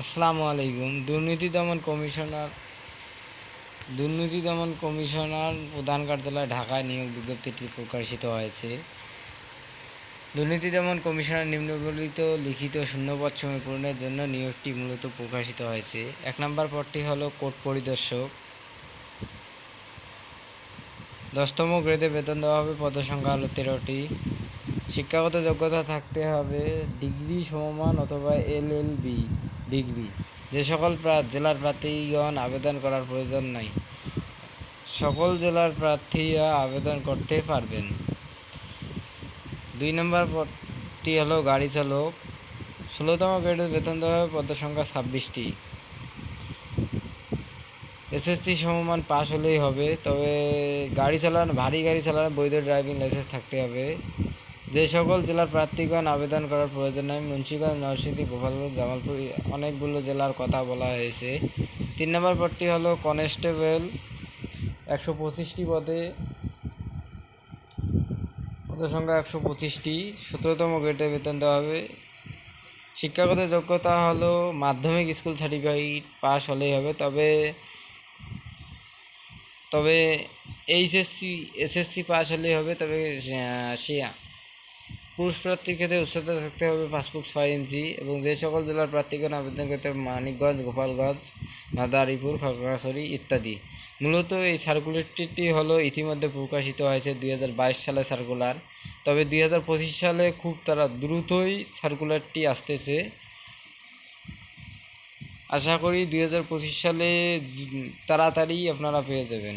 আসসালামু আলাইকুম। দুর্নীতি দমন কমিশনার দুর্নীতি দমন কমিশনার প্রধান কার্যালয় ঢাকায় নিয়োগ বিজ্ঞপ্তিটি প্রকাশিত হয়েছে। দুর্নীতি দমন কমিশনার নিম্নলিখিত লিখিত শূন্যপদ সময় পূরণের জন্য নিয়োগটি মূলত প্রকাশিত হয়েছে। এক নম্বর পদটি হলো কোর্ট পরিদর্শক। দশতম গ্রেডে বেতন দেওয়া হবে পদের সংখ্যা হলো তেরোটি। শিক্ষাগত যোগ্যতা থাকতে হবে ডিগ্রি সমমান অথবা এল এল বি। ডিগ্রি। যে সকল জেলার প্রার্থীগণ আবেদন করার প্রয়োজন নাই, সকল জেলার প্রার্থীরা আবেদন করতে পারবেন। দুই নম্বর পদটি হলো গাড়ি চালক। ষোলোতম গ্রেডের বেতন দেওয়া হবে পদের সংখ্যা ছাব্বিশটি। এসএসসি সমমান পাশ হলেই হবে, তবে গাড়ি চালানো, ভারী গাড়ি চালানো, বৈধ ড্রাইভিং লাইসেন্স থাকতে হবে। যে সকল জেলার প্রার্থীগণ আবেদন করার প্রয়োজন নেই, মুন্সিগঞ্জ, নরসিংদী, গোপালগঞ্জ, জামালপুর অনেকগুলো জেলার কথা বলা হয়েছে। তিন নম্বর পদটি হলো কনস্টেবল একশো পঁচিশটি পদে পদের সংখ্যা একশো পঁচিশটি, সতেরোতম গ্রেডে বেতন দেওয়া হবে। শিক্ষাগত যোগ্যতা হলো মাধ্যমিক স্কুল সার্টিফিকেট পাস হলেই হবে, তবে তবে এইচএসসি, এসএসসি পাস হলেই হবে, তবে সে পুরুষ প্রার্থীর ক্ষেত্রে উচ্চতা থাকতে হবে পাঁচ ফুট ছয় ইঞ্চি এবং যে সকল জেলার প্রার্থীগণ আবেদন করতে মানিকগঞ্জ, গোপালগঞ্জ, মাদারীপুর, খাগড়াছড়ি ইত্যাদি। মূলত এই সার্কুলারটি হলো ইতিমধ্যে প্রকাশিত হয়েছে দুই হাজার বাইশ সালে সার্কুলার। তবে দুই হাজার পঁচিশ সালে খুব তারা দ্রুতই সার্কুলারটি আসতেছে। আশা করি দুই হাজার পঁচিশ সালে তাড়াতাড়ি আপনারা পেয়ে যাবেন।